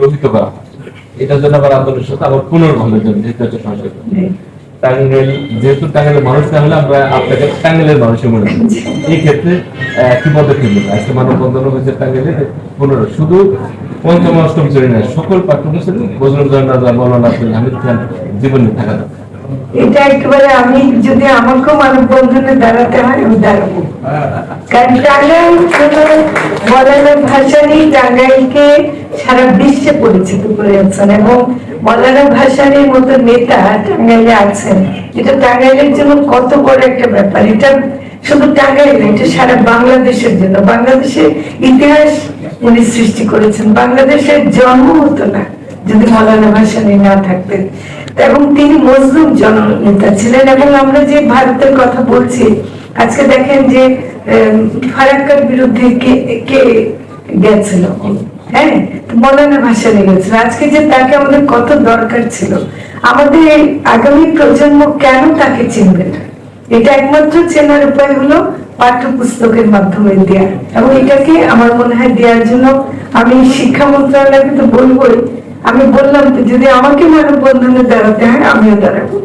রহিত করা হয় এটার জন্য আবার আন্দোলন আবার পুনর্বন্ধের জন্য একটা টাঙ্গাইল যেহেতু টাঙ্গেলের মানুষ আমরা আপনাকে টাঙ্গেলের মানুষের মনে করি। এই ক্ষেত্রে কি পদক্ষেপ নেবে আজকে মানববন্ধন হয়েছে টাঙ্গেলে শুধু পঞ্চম, অষ্টম শ্রেণি সকল পাঠ্যক্রম শ্রেণি বজরুল মৌলানা আব্দুল হামিদ খান জীবনে থাকা। এটা একেবারে আমি যদি আমাকেও মানববন্ধনে দাঁড়াতে হয়, আমি দাঁড়াবো। কারণ টাঙ্গাইল হলো মৌলানা ভাসানী টাঙ্গাইলকে সারা বিশ্বে পরিচিত করেছেন এবং মৌলানা মতো নেতা টাঙ্গাইলে আছেন। এটা টাঙ্গাইলের জন্য কত বড় একটা ব্যাপার। এটা শুধু টাঙ্গাইল এটা সারা বাংলাদেশের জন্য। বাংলাদেশের ইতিহাস উনি সৃষ্টি করেছেন। বাংলাদেশের জন্ম হতো না যদি মৌলানা ভাসানী না থাকতেন। এবং তিনি মজলুম জননেতা ছিলেন এবং আমরা যে ভারতের কথা বলছি, আজকে দেখেন যে ফারাক্কার বিরুদ্ধে কে কে গেছিল? হ্যাঁ মৌলানা ভাসানী গেছিল। আজকে যে তাকে আমাদের কত দরকার ছিল। আমাদের আগামী প্রজন্ম কেন তাকে চিনবে না? এটা একমাত্র চেনার উপায় হলো পাঠ্যপুস্তকের মাধ্যমে দেওয়া এবং এটাকে আমার মনে হয় দেওয়ার জন্য আমি শিক্ষা মন্ত্রণালয়কে তো বলবোই আমি বললাম যদি আমাকে মানববন্ধনে দাঁড়াতে হয় আমিও দাঁড়াবো।